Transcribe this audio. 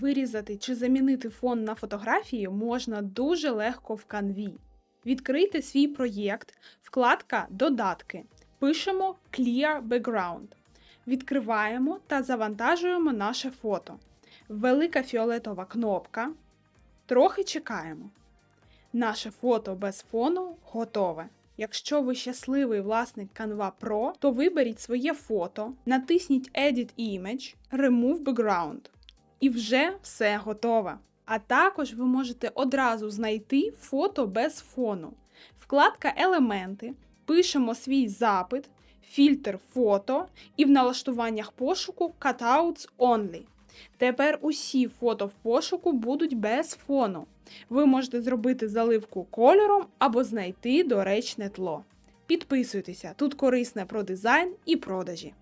Вирізати чи замінити фон на фотографії можна дуже легко в канві. Відкрийте свій проєкт, вкладка Додатки. Пишемо Clear Background. Відкриваємо та завантажуємо наше фото. Велика фіолетова кнопка. Трохи чекаємо. Наше фото без фону готове. Якщо ви щасливий власник Canva Pro, то виберіть своє фото, натисніть Edit Image, Remove Background. І вже все готове. А також ви можете одразу знайти фото без фону. Вкладка Елементи, пишемо свій запит, фільтр фото і в налаштуваннях пошуку Cutouts Only. Тепер усі фото в пошуку будуть без фону. Ви можете зробити заливку кольором або знайти доречне тло. Підписуйтеся, тут корисне про дизайн і продажі.